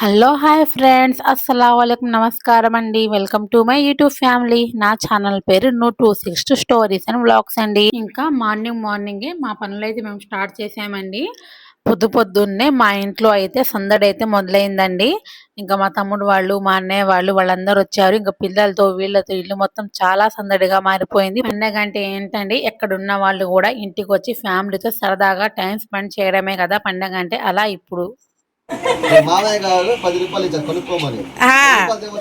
Hello hi friends. అస్సలం నమస్కారం అండి. Welcome to my YouTube family. నా ఛానల్ పేరు నూ two six stories and vlogs అండి. ఇంకా మార్నింగ్ మార్నింగే మా పనులు అయితే మేము స్టార్ట్ చేసామండి. పొద్దు పొద్దున్నే మా ఇంట్లో అయితే సందడి అయితే మొదలైందండి. ఇంకా మా తమ్ముడు వాళ్ళు మా అన్నయ్య వాళ్ళు వాళ్ళందరూ వచ్చారు. ఇంకా పిల్లలతో వీళ్ళతో ఇల్లు మొత్తం చాలా సందడిగా మారిపోయింది. పండగ అంటే ఏంటండి? ఎక్కడున్న వాళ్ళు కూడా ఇంటికి వచ్చి ఫ్యామిలీతో సరదాగా టైం స్పెండ్ చేయడమే కదా పండగ అంటే అలా ఇప్పుడు. మామయ్య గారు పది రూపాయలు ఇచ్చారు కొనుక్కోమని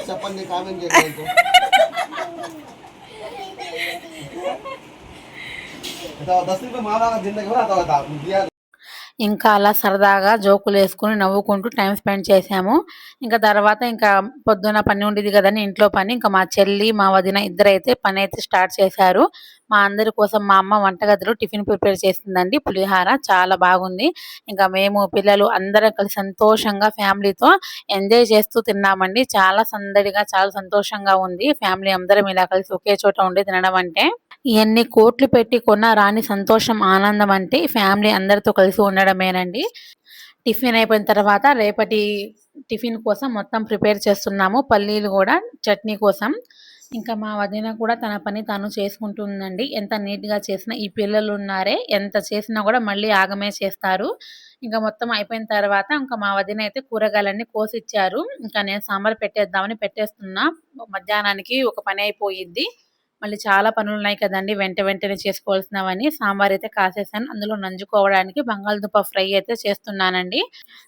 చెప్పండి కామెంట్ చేయండి దస్ రూపాయలు మామయ్య జిందగీ తర్వాత ఇంకా అలా సరదాగా జోకులు వేసుకుని నవ్వుకుంటూ టైం స్పెండ్ చేసాము ఇంకా తర్వాత ఇంకా పొద్దున పని ఉండేది కదని ఇంట్లో పని. ఇంకా మా చెల్లి మా వదిన ఇద్దరు అయితే పని అయితే స్టార్ట్ చేశారు. మా అందరి కోసం మా అమ్మ వంటగదిలో టిఫిన్ ప్రిపేర్ చేసిందండి. పులిహార చాలా బాగుంది. ఇంకా మేము పిల్లలు అందరం కలిసి సంతోషంగా ఫ్యామిలీతో ఎంజాయ్ చేస్తూ తిన్నామండి. చాలా సందడిగా చాలా సంతోషంగా ఉంది. ఫ్యామిలీ అందరం ఇలా కలిసి ఒకే చోట ఉండి తినడం అంటే. ఎన్ని కోట్లు పెట్టి కొన్న రాని సంతోషం ఆనందం అంటే ఫ్యామిలీ అందరితో కలిసి ఉండడమేనండి. టిఫిన్ అయిపోయిన తర్వాత రేపటి టిఫిన్ కోసం మొత్తం ప్రిపేర్ చేస్తున్నాము. పల్లీలు కూడా చట్నీ కోసం. ఇంకా మా వదిన కూడా తన పని తాను చేసుకుంటుందండి. ఎంత నీట్గా చేసినా ఈ పిల్లలు ఉన్నారే ఎంత చేసినా కూడా మళ్ళీ ఆగమే చేస్తారు. ఇంకా మొత్తం అయిపోయిన తర్వాత ఇంకా మా వదిన అయితే కూరగాయలన్నీ కోసిచ్చారు. ఇంకా నేను సాంబార్ పెట్టేద్దామని పెట్టేస్తున్నా. మధ్యాహ్నానికి ఒక పని అయిపోయిద్ది. మళ్ళీ చాలా పనులు ఉన్నాయి కదండి వెంట వెంటనే చేసుకోవాల్సినవని సాంబార్ అయితే కాసేసాను. అందులో నంజుకోవడానికి బంగాళదుంప ఫ్రై అయితే చేస్తున్నానండి.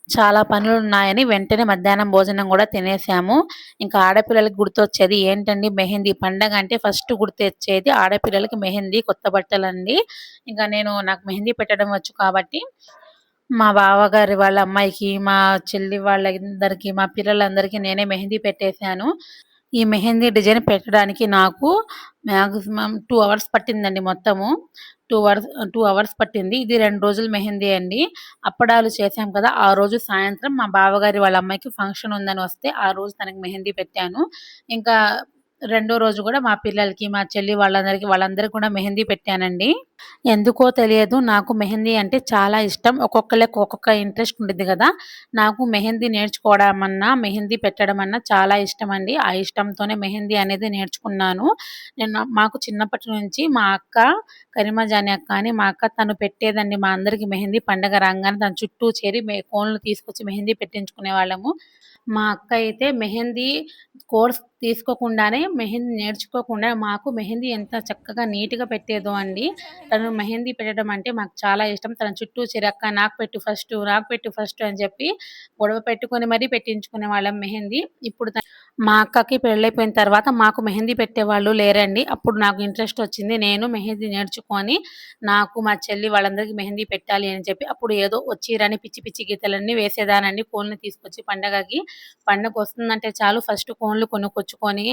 చాలా పనులు ఉన్నాయని వెంటనే మధ్యాహ్నం భోజనం కూడా తినేసాము. ఇంకా ఆడపిల్లలకి గుర్తొచ్చేది ఏంటండి మెహందీ పండగ అంటే ఫస్ట్ గుర్తొచ్చేది ఆడపిల్లలకి మెహందీ కొత్త బట్టలండి. ఇంకా నేను నాకు మెహందీ పెట్టడం వచ్చు కాబట్టి మా బావగారి వాళ్ళ అమ్మాయికి మా చెల్లి వాళ్ళందరికీ మా పిల్లలందరికీ నేనే మెహందీ పెట్టేశాను. ఈ మెహందీ డిజైన్ పెట్టడానికి నాకు మ్యాక్సిమం టూ అవర్స్ పట్టిందండి మొత్తము. టూ అవర్స్ టూ అవర్స్ పట్టింది. ఇది రెండు రోజులు మెహందీ అండి. అప్పడాలు చేశాం కదా ఆ రోజు సాయంత్రం మా బావగారి వాళ్ళ అమ్మాయికి ఫంక్షన్ ఉందని వస్తే ఆ రోజు తనకి మెహందీ పెట్టాను. ఇంకా రెండో రోజు కూడా మా పిల్లలకి మా చెల్లి వాళ్ళందరికీ వాళ్ళందరికీ కూడా మెహందీ పెట్టానండి. ఎందుకో తెలియదు. నాకు మెహందీ అంటే చాలా ఇష్టం. ఒక్కొక్కరికి ఒక్కొక్క ఇంట్రెస్ట్ ఉంటుంది కదా. నాకు మెహందీ నేర్చుకోవడం అన్నా మెహందీ పెట్టడం అన్నా చాలా ఇష్టం అండి ఆ ఇష్టంతోనే మెహందీ అనేది నేర్చుకున్నాను. నేను మాకు చిన్నప్పటి నుంచి మా అక్క కరిమజాని అక్క అని మా అక్క తను పెట్టేదండి మా అందరికి మెహందీ పండగ రాగానే తన చుట్టూ చేరి కోన్లు తీసుకొచ్చి మెహందీ పెట్టించుకునే వాళ్ళము. మా అక్క అయితే మెహందీ కోర్స్ తీసుకోకుండానే మెహందీ నేర్చుకోకుండా మాకు మెహందీ ఎంత చక్కగా నీట్గా పెట్టేదో అండి. తను మెహందీ పెట్టడం అంటే మాకు చాలా ఇష్టం. తన చుట్టూ చిరక్క నాకు పెట్టు ఫస్ట్ నాకు పెట్టు ఫస్ట్ అని చెప్పి గొడవ పెట్టుకొని మరీ పెట్టించుకునే వాళ్ళం మెహందీ. ఇప్పుడు మా అక్కకి పెళ్ళైపోయిన తర్వాత మాకు మెహందీ పెట్టేవాళ్ళు లేరండి. అప్పుడు నాకు ఇంట్రెస్ట్ వచ్చింది. నేను మెహందీ నేర్చుకొని నాకు మా చెల్లి వాళ్ళందరికీ మెహందీ పెట్టాలి అని చెప్పి అప్పుడు ఏదో వచ్చిరని పిచ్చి పిచ్చి గీతలన్నీ వేసేదానండి. కోన్లు తీసుకొచ్చి పండగకి. పండగ వస్తుందంటే చాలు ఫస్ట్ కోన్లు కొనుక్కొచ్చుకొని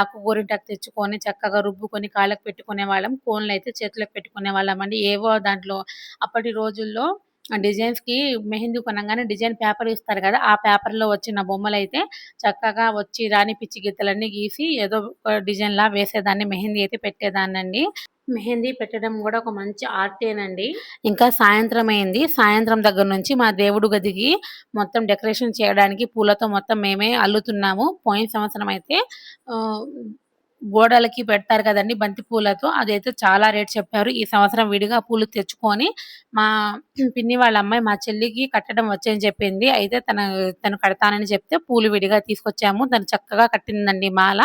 ఆకుకూరింటకు తెచ్చుకొని చక్కగా రుబ్బుకొని కాళ్ళకు పెట్టుకునే వాళ్ళం. కోన్లు అయితే చేతులకు పెట్టుకునే వాళ్ళం అండి. ఏవో దాంట్లో అప్పటి రోజుల్లో డిజైన్స్కి మెహందీ కొనగానే డిజైన్ పేపర్ ఇస్తారు కదా ఆ పేపర్లో వచ్చిన బొమ్మలు అయితే చక్కగా వచ్చి రాని పిచ్చి గీతలన్నీ గీసి ఏదో డిజైన్లా వేసేదాన్ని మెహందీ అయితే పెట్టేదాన్నండి. మెహందీ పెట్టడం కూడా ఒక మంచి ఆర్టేనండి. ఇంకా సాయంత్రం అయింది సాయంత్రం దగ్గర నుంచి మా దేవుడు గదికి మొత్తం డెకరేషన్ చేయడానికి పూలతో మొత్తం మేమే అల్లుతున్నాము. పోయిన సంవత్సరం అయితే గోడలకి పెడతారు కదండి బంతి పూలతో. అదైతే చాలా రేట్ చెప్పారు. ఈ సంవత్సరం విడిగా పూలు తెచ్చుకొని మా పిన్ని వాళ్ళ అమ్మాయి మా చెల్లికి కట్టడం వచ్చని చెప్పింది. అయితే తన తను కడతానని చెప్తే పూలు విడిగా తీసుకొచ్చాము. తను చక్కగా కట్టిందండి మాల.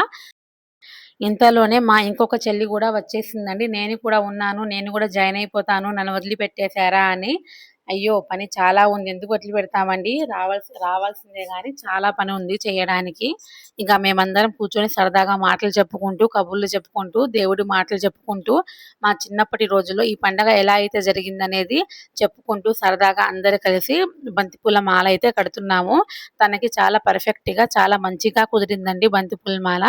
ఇంతలోనే మా ఇంకొక చెల్లి కూడా వచ్చేసిందండి. నేను కూడా ఉన్నాను. నేను కూడా జాయిన్ అయిపోతాను. నన్ను వదిలిపెట్టేశారా అని అయ్యో పని చాలా ఉంది. ఎందుకు వదిలి పెడతామండి? రావాల్సి రావాల్సిందే కానీ చాలా పని ఉంది చేయడానికి. ఇంకా మేమందరం కూర్చొని సరదాగా మాటలు చెప్పుకుంటూ కబుర్లు చెప్పుకుంటూ దేవుడి మాటలు చెప్పుకుంటూ మా చిన్నప్పటి రోజుల్లో ఈ పండగ ఎలా అయితే జరిగిందనేది చెప్పుకుంటూ సరదాగా అందరు కలిసి బంతిపూల మాల అయితే కడుతున్నాము. తనకి చాలా పర్ఫెక్ట్గా చాలా మంచిగా కుదిరిందండి బంతిపూల మాల.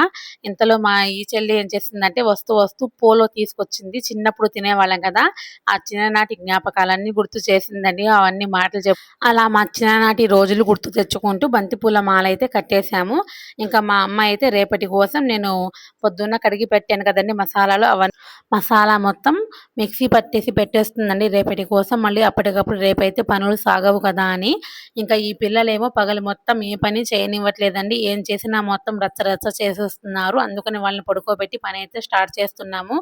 ఇంతలో మా ఈ చెల్లి ఏం చేసిందంటే వస్తూ వస్తూ పోలో తీసుకొచ్చింది. చిన్నప్పుడు తినేవాళ్ళం కదా. ఆ చిన్ననాటి జ్ఞాపకాలన్నీ గుర్తు చేసింది ఉందండి అవన్నీ మాటలు చెప్పు అలా మా చిన్ననాటి రోజులు గుర్తు తెచ్చుకుంటూ బంతిపూల మాల అయితే కట్టేశాము. ఇంకా మా అమ్మ అయితే రేపటి కోసం నేను పొద్దున్న కడిగి పెట్టాను కదండి మసాలాలు. అవన్నీ మసాలా మొత్తం మిక్సీ పట్టేసి పెట్టేస్తుందండి రేపటి కోసం. మళ్ళీ అప్పటికప్పుడు రేపైతే పనులు సాగవు కదా అని. ఇంకా ఈ పిల్లలేమో పగలు మొత్తం ఏ పని చేయనివ్వట్లేదండి. ఏం చేసినా మొత్తం రచ్చ రచ్చ చేసేస్తున్నారు. అందుకని వాళ్ళని పడుకోబెట్టి పని అయితే స్టార్ట్ చేస్తున్నాము.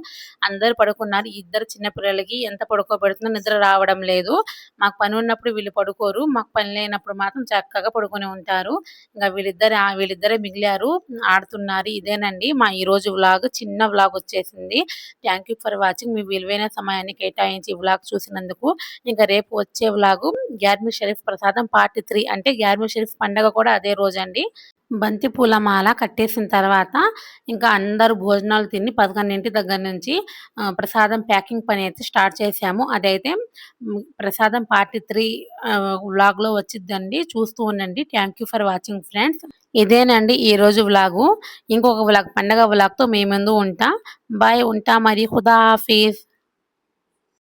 అందరు పడుకున్నారు. ఇద్దరు చిన్న పిల్లలకి ఎంత పడుకోబెడుతున్నా నిద్ర రావడం లేదు. మాకు పని ఉన్నప్పుడు వీళ్ళు పడుకోరు. మాకు పని లేనప్పుడు మాత్రం చక్కగా పడుకొని ఉంటారు. ఇంకా వీళ్ళిద్దరు వీళ్ళిద్దరే మిగిలారు. ఆడుతున్నారు. ఇదేనండి మా ఈరోజు వ్లాగ్ చిన్న వ్లాగ్ వచ్చేసింది. థ్యాంక్ యూ ఫర్ వాచింగ్ మీ విలువైన సమయాన్ని కేటాయించి వ్లాగ్ చూసినందుకు. ఇంకా రేపు వచ్చే వ్లాగు గ్యార్మి షరీఫ్ ప్రసాదం పార్ట్ త్రీ అంటే గ్యార్మి షరీఫ్ పండగ కూడా అదే రోజు అండి బంతి పూల మాల కట్టేసిన తర్వాత ఇంకా అందరూ భోజనాలు తిని పదకొండింటి దగ్గర నుంచి ప్రసాదం ప్యాకింగ్ పని అయితే స్టార్ట్ చేసాము అదైతే ప్రసాదం పార్టీ త్రీ వ్లాగ్లో వచ్చిద్దండి. చూస్తూ ఉండండి. Thank you for watching friends ఇదేనండి ఈరోజు వ్లాగు. ఇంకొక వ్లాగ్ పండగ వ్లాగ్తో మీ ముందు ఉంటా. బాయ్ ఉంటా మరి. హుదా హాఫీజ్.